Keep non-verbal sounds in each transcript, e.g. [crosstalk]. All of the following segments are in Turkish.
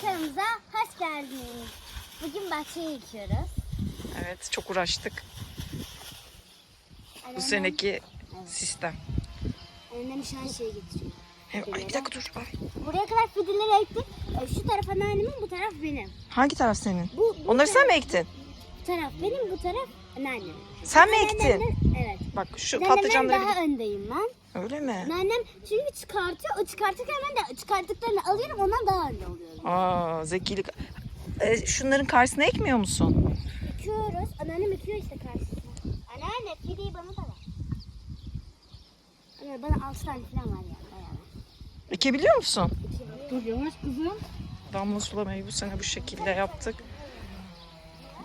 Kanalımıza hoş geldiniz. Bugün bahçeyi yıkıyoruz. Evet çok uğraştık. Bu seneki sistem. Anneannem şu an şey getiriyor. Ay bir dakika dur. Ay. Buraya kadar fideleri ektik. E, Şu taraf anneannemin, bu taraf benim. Hangi taraf senin? Bu, bu Onları sen mi ektin? Bu taraf benim, bu taraf anneannemin. Sen mi ektin? Anneannemden- Evet. Bak şu Anneannemden patlıcanları daha öndeyim ben. öyle mi? Anneannem çünkü çıkartıyor. O çıkartırken ben de çıkarttıklarını alıyorum. Ondan daha önde oluyorum. Aa zekilik. Ee, şunların karşısına ekmiyor musun? Ekiyoruz. Anneannem ekiyor işte karşısına. Anneanne fideyi bana da ver. Anne bana 6 tane falan var ya. Bayağı. Ekebiliyor musun? Dur yavaş kızım. Damla sulamayı bu sene bu şekilde yaptık.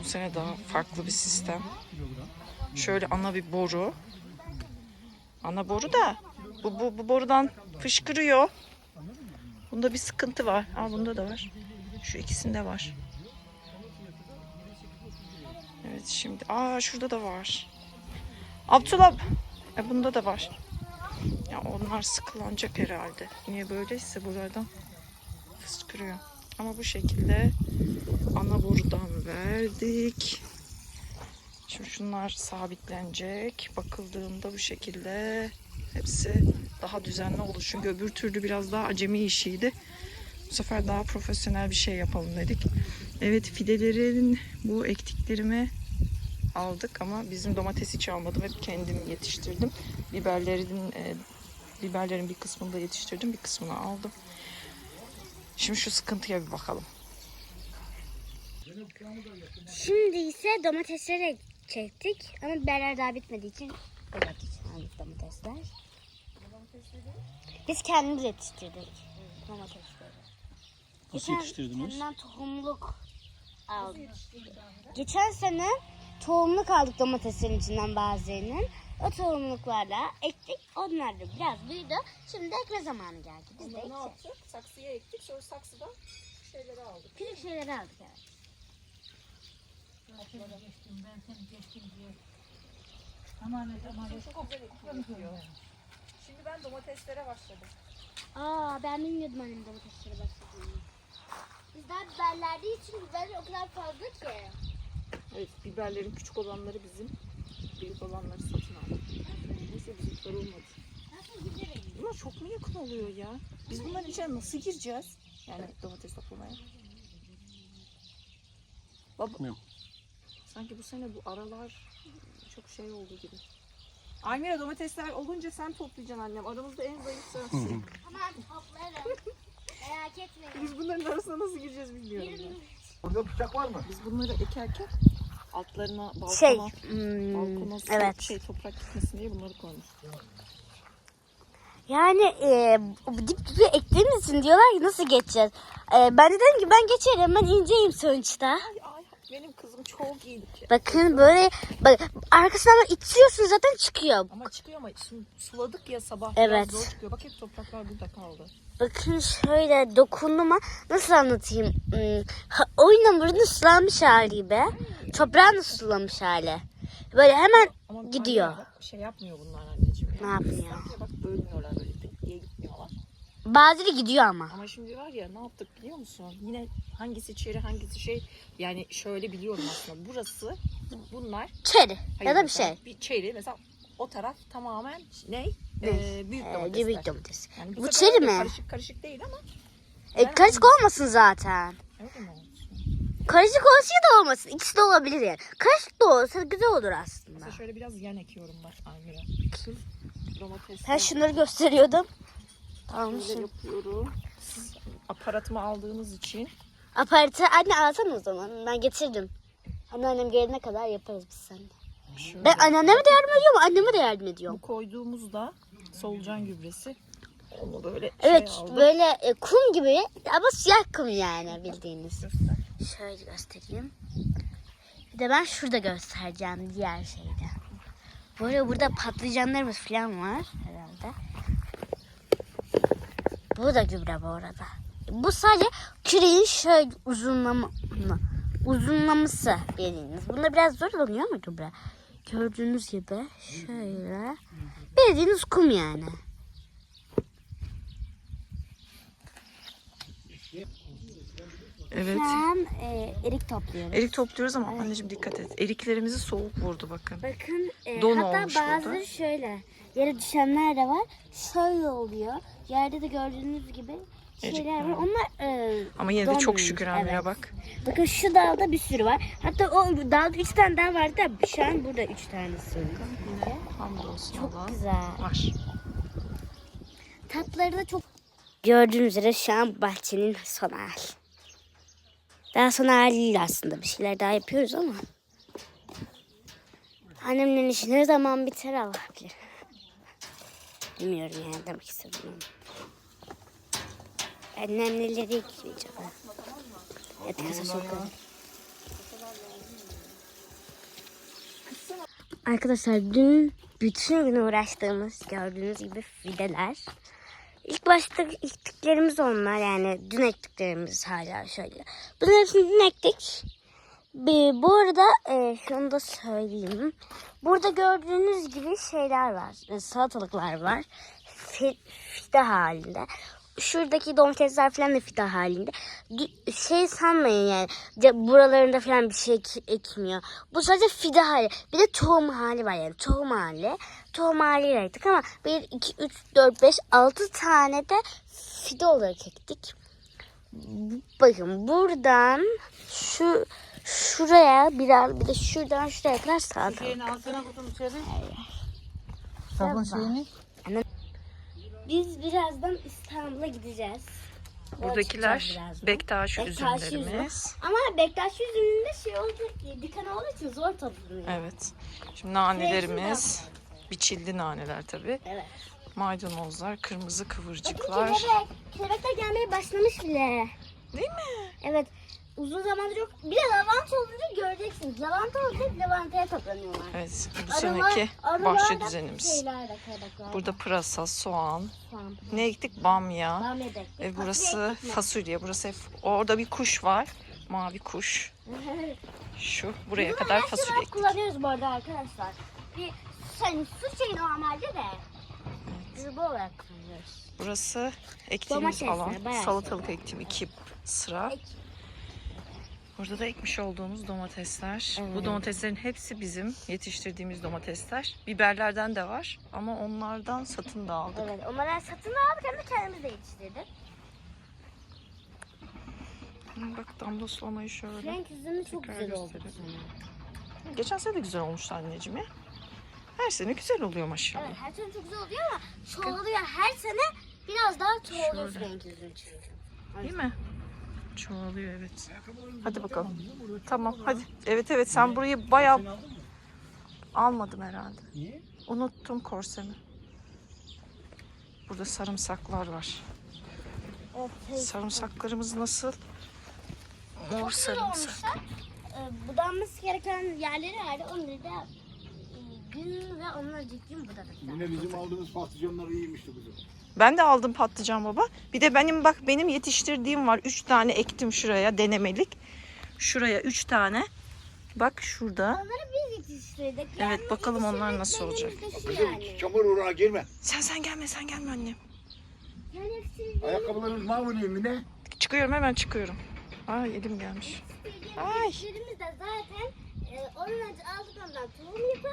Bu sene daha farklı bir sistem. Şöyle ana bir boru. Ana boru da bu, bu, bu borudan fışkırıyor. Bunda bir sıkıntı var. Aa bunda da var. Şu ikisinde var. Evet şimdi. Aa şurada da var. Abdullah. E bunda da var. Ya onlar sıkılanacak herhalde. Niye böyleyse buradan fışkırıyor. Ama bu şekilde ana borudan verdik. Şimdi şunlar sabitlenecek. Bakıldığında bu şekilde hepsi daha düzenli olur. Çünkü öbür türlü biraz daha acemi işiydi. Bu sefer daha profesyonel bir şey yapalım dedik. Evet fidelerin bu ektiklerimi aldık ama bizim domates hiç almadım. Hep kendim yetiştirdim. Biberlerin e, biberlerin bir kısmını da yetiştirdim. Bir kısmını aldım. Şimdi şu sıkıntıya bir bakalım. Şimdi ise domatesleri çektik. Ama biberler daha bitmediği için ocak için aldık domatesler. Biz kendimiz yetiştirdik domatesleri. Nasıl Geçen yetiştirdiniz? seneden tohumluk aldık. Geçen sene tohumluk aldık domateslerin içinden bazılarının. O tohumluklarla ektik. Onlar da biraz büyüdü. Şimdi ekme zamanı geldi. Biz de ekeceğiz. yaptık? Saksıya ektik. Sonra saksıdan şeyleri aldık. Küçük şeyleri aldık evet. Şimdi ben domateslere başladım. Aa ben bilmiyordum annem domateslere başladığını. Biz daha biberlerdiği için biberler o kadar fazla ki. Evet, biberlerin küçük olanları bizim, büyük olanları satın aldık. Neyse bizimkiler olmadı. Bunlar çok mu yakın oluyor ya? Biz bunların içine nasıl gireceğiz? Yani domates toplamaya. Baba, Bilmiyorum. sanki bu sene bu aralar çok şey oldu gibi. Almira domatesler olunca sen toplayacaksın annem. Aramızda en zayıf sensin. [laughs] Tamam toplarım. Merak etmeyin. Biz bunların arasına nasıl gireceğiz bilmiyorum. Yürü. Burada bıçak var mı? Biz bunları ekerken altlarına balkona, Şey, hmm, balkona evet. şey toprak gitmesin diye bunları koymuş. Yani e, dip dibe ektiğimiz için diyorlar ki nasıl geçeceğiz? E, ben de dedim ki ben geçerim ben inceyim sonuçta. Ay benim kızım çok iyiydi ki. Bakın böyle bak, arkasından itiyorsun zaten çıkıyor. Ama çıkıyor ama su- suladık ya sabah Evet. zor çıkıyor. Bak hep topraklar burada kaldı. Bakın şöyle dokundum nasıl anlatayım? Hmm, ha, oyun sulanmış hali gibi. Toprağın sulamış hali. Böyle hemen Ama Gidiyor. bak, şey yapmıyor bunlar anneciğim. Ne yapmıyor? Bak bölmüyorlar böyle. Bazıları gidiyor ama. Ama şimdi var ya ne yaptık biliyor musun? Yine hangisi içeri hangisi şey yani şöyle biliyorum aslında. Burası bunlar Çeri ya da bir mesela şey. Bir çeri mesela o taraf tamamen ne? Ee, büyük Ee, domatesler. büyük domates. Yani Bu sefer çeri öyle mi? Karışık karışık değil ama E, karışık olmasın zaten. öyle mi olsun? Karışık olsun ya da olmasın. İkisi de olabilir yani. Karışık da olsa güzel olur aslında. Mesela şöyle biraz yan ekiyorum bak Almira. Domates. Ben şunları gösteriyordum. Böyle şimdi. yapıyorum. Aparatımı aldığınız için Aparatı anne alsana o zaman. Ben getirdim. Anneannem gelene kadar yaparız biz seninle. şöyle Ben anneanneme de yardım ediyorum, anneme de yardım ediyorum. bu koyduğumuzda solucan gübresi onu böyle Evet, şey aldım. böyle e, kum gibi ama siyah kum yani bildiğiniz. Göster. Şöyle göstereyim. Bir de ben şurada göstereceğim diğer şeyde. Böyle burada patlıcanlarımız falan var herhalde. Bu da gübre bu arada. Bu sadece küreğin şöyle uzunlama, uzunlaması bildiğiniz. Bunda biraz zor oluyor ama gübre. Gördüğünüz gibi şöyle bildiğiniz kum yani. Evet. Şu an e, erik topluyoruz. Erik topluyoruz ama anneciğim dikkat et. Eriklerimizi soğuk vurdu bakın. Bakın e, Don hatta olmuş bazıları burada. şöyle yere düşenler de var. Şöyle oluyor. Yerde de gördüğünüz gibi şeyler var. Onlar e, Ama yine de çok donmuş, şükür Amira evet. bak. Bakın şu dalda bir sürü var. Hatta o dalda üç tane daha vardı da şu an burada üç tanesi. Hamdolsun Çok Allah. güzel. Var. Tatları da çok... Gördüğünüz üzere şu an bahçenin son hali. Daha son haliyle aslında bir şeyler daha yapıyoruz ama. Annemlerin işi ne zaman biter Allah bilir. Bilmiyorum yani demek istedim ama. Annem neleri ekliyor acaba? Evet kasa sokalım. Arkadaşlar dün bütün gün uğraştığımız gördüğünüz gibi fideler. İlk başta ektiklerimiz onlar yani dün ektiklerimiz hala şöyle. Bunların hepsini dün ektik. Bir- Bu arada e, şunu da söyleyeyim. Burada gördüğünüz gibi şeyler var. e, salatalıklar var. Fi- Fide halinde. Şuradaki domatesler falan da fide halinde. Şey sanmayın yani. Buralarında falan bir şey ek- ekmiyor. Bu sadece fide hali. Bir de tohum hali var yani. Tohum hali. Tohum haliyle ektik ama 1, 2, 3, 4, 5, 6 tane de fide olarak ektik. Bakın buradan şu şuraya biraz bir de şuradan şuraya kadar salatalık. Şeyini alsana kuzum içeri. Sabun şeyini. Biz birazdan İstanbul'a gideceğiz. Buradakiler. Bektaş üzümlerimiz. Ama Bektaş üzümünde şey olacak diye diken olduğu için zor toplanıyor. Evet. Şimdi nanelerimiz. Biçildi naneler tabii. Evet. Maydanozlar, kırmızı Bakın kıvırcıklar. kelebek. Kelebekler gelmeye başlamış bile. Değil mi? Evet. Uzun zamandır yok. Bir de lavanta olunca göreceksiniz. Lavanta olunca lavantaya toplanıyorlar. Evet. Bu Arılar- seneki arılar bahçe da düzenimiz. Şeyler de kelebekler. Burada pırasa, soğan. Tamam. Ne ektik? Bamya. Devam edelim. E burası fasulye. Burası hep- orada bir kuş var. Mavi kuş. Şu buraya kadar fasulye ektik. kullanıyoruz bu arada arkadaşlar. Bir hani su şeyi normalde de. Biz bu olarak kullanıyoruz. Burası ektiğimiz Domatesler, alan. bayağı Salatalık ektim iki sıra. Ek. Burada da ekmiş olduğumuz domatesler. Bu Evet. domateslerin hepsi bizim yetiştirdiğimiz domatesler. Biberlerden de var ama onlardan satın da aldık. Evet, onları satın aldık hem de kendimiz de yetiştirdik. Bak damla sulamayı şöyle. Renk üzümü çok güzel oldu. bu gösterelim. sene. Geçen sene de güzel olmuştu anneciğim ya. Her sene güzel oluyor maşallah. Evet, her sene çok güzel oluyor ama çoğalıyor. Her sene biraz daha çoğalıyor renk üzümü çünkü. Değil mi? Çoğalıyor evet. Hadi bakalım. Tamam hadi. Evet evet sen burayı bayağı almadım herhalde. Niye? Unuttum korsemi. Burada sarımsaklar var. Sarımsaklarımız nasıl? Mor sarımsak. Ee, budanması gereken yerleri vardı. Onları da gün ve onları ciddi budaladık. Yine bizim aldığımız patlıcanlar iyiymişti kızım. Ben de aldım patlıcan baba. Bir de benim bak benim yetiştirdiğim var. Üç tane ektim şuraya denemelik. Şuraya üç tane. Bak şurada. Onları biz yetiştirdik. Evet, bakalım onlar nasıl olacak. Kızım Yani. çamur uğrağa girme. Sen sen gelme sen gelme annem. Yani yetiştirdiğimiz Ayakkabılarımız mahvoluyor mu ne? Çıkıyorum hemen çıkıyorum. Ay elim gelmiş. Ay. yetiştirdiğimiz de zaten e, onun önce aldık ondan tohum fidelendiğinde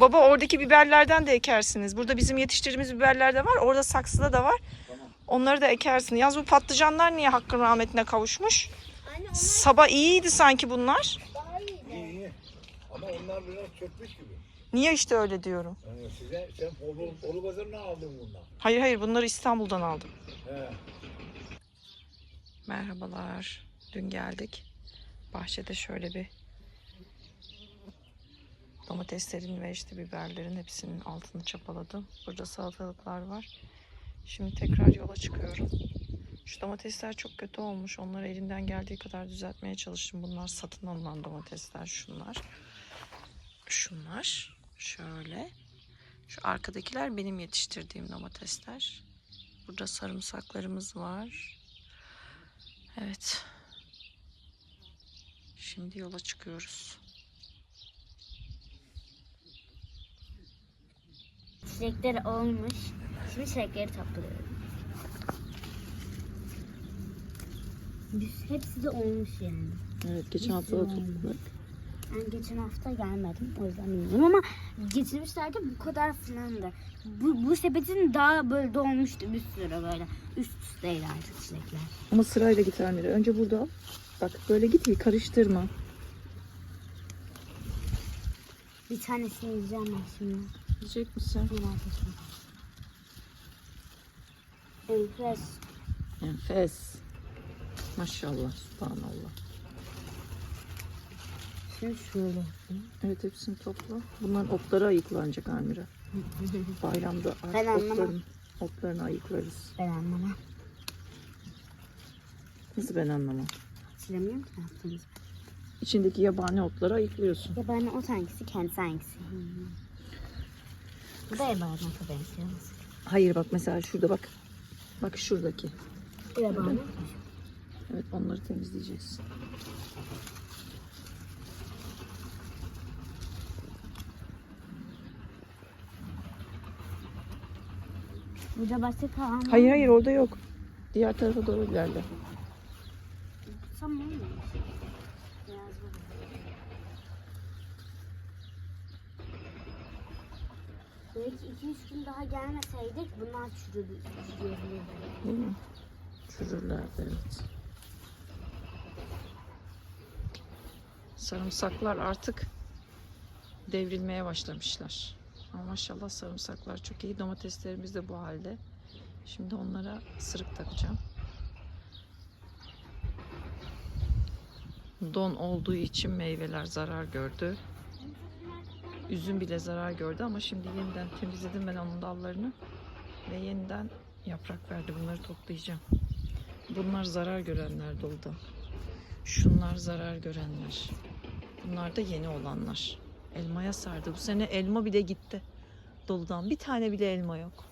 Baba oradaki biberlerden de ekersiniz. Burada bizim yetiştirdiğimiz biberler de var. Orada saksıda da var. Onları da ekersin. Yalnız bu patlıcanlar niye hakkın rahmetine kavuşmuş? anne onlar Sabah iyiydi sanki bunlar. daha iyiydi. İyi iyi. Ama onlar biraz çökmüş gibi. Niye işte öyle diyorum. Yani size sen Bolu pazarına aldın bundan. Hayır hayır bunları İstanbul'dan aldım. He. Merhabalar. Dün geldik. Bahçede şöyle bir domateslerin ve işte biberlerin hepsinin altını çapaladım. Burada salatalıklar var. Şimdi tekrar yola çıkıyorum. Şu domatesler çok kötü olmuş. Onları elimden geldiği kadar düzeltmeye çalıştım. Bunlar satın alınan domatesler şunlar. Şunlar. Şöyle. Şu arkadakiler benim yetiştirdiğim domatesler. Burada sarımsaklarımız var. Evet. Şimdi yola çıkıyoruz. Çilekler olmuş. Şimdi çilekleri topluyorum. Biz, hepsi de olmuş yani. Evet geçen hafta da topladık. Ben geçen hafta gelmedim o yüzden bilmiyorum ama getirmişlerdi bu kadar filandı. Bu, bu sepetin daha böyle dolmuştu bir sürü böyle üst üsteylerdi çilekler. Ama sırayla git Amire. Önce burada al. Bak böyle git ki karıştırma. Bir tanesini yiyeceğim ben şimdi. Yiyecek misin? Enfes. Enfes. Maşallah. Subhanallah. Şimdi şöyle yapayım. Evet hepsini topla. Bunların otları ayıklanacak Amire. [laughs] Bayramda Ben artık anlamam. otların, otlarını ayıklarız. Ben anlamam. Nasıl ben anlamam. Hatırlamıyorum ki ne yaptığımızı. İçindeki yabani otları ayıklıyorsun. Ya ben o hangisi kendisi hangisi. Hmm. Bu da ebaatına benziyor. Hayır bak mesela şurada bak. Bak şuradaki. Bu ebaatına. Evet onları temizleyeceğiz. Burada başka Hayır hayır orada yok. Diğer tarafa doğru ilerle. Tamam mı? Biraz var. Belki iki üç gün daha gelmeseydik bunlar mi? Çürürlerdi evet. Sarımsaklar artık devrilmeye başlamışlar. Ama maşallah sarımsaklar çok iyi. Domateslerimiz de bu halde. Şimdi onlara sırık takacağım. Don olduğu için meyveler zarar gördü. Üzüm bile zarar gördü ama şimdi yeniden temizledim ben onun dallarını ve yeniden yaprak verdi. Bunları toplayacağım. Bunlar zarar görenler doluda. Şunlar zarar görenler. Bunlar da yeni olanlar. Elmaya sardı. Bu sene elma bile gitti. Doludan. Bir tane bile elma yok.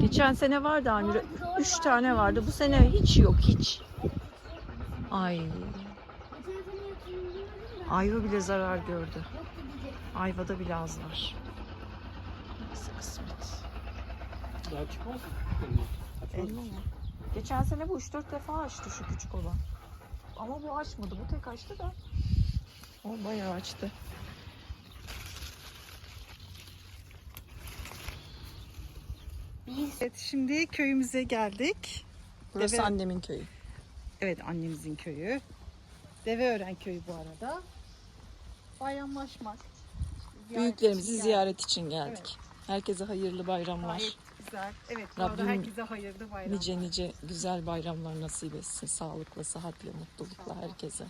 Geçen sene vardı Amire. Üç tane vardı. Bu sene hiç yok hiç. Ay. Ayva bile zarar gördü. Ayvada bile az var. Neyse kısmet. Daha çıkmaz Elma mı? Geçen sene bu 3-4 defa açtı şu küçük olan. Ama bu açmadı. Bu tek açtı da. O bayağı açtı. Evet şimdi köyümüze geldik. Burası Deve- annemin köyü. Evet annemizin köyü. Deveören köyü bu arada. Bayramlaşmak. Büyüklerimizi ziyaret için geldik. Herkese hayırlı bayramlar. Gayet güzel. Evet Rabbim herkese hayırlı bayramlar. Nice nice güzel bayramlar nasip etsin. Sağlıkla, sıhhatle, mutlulukla herkese.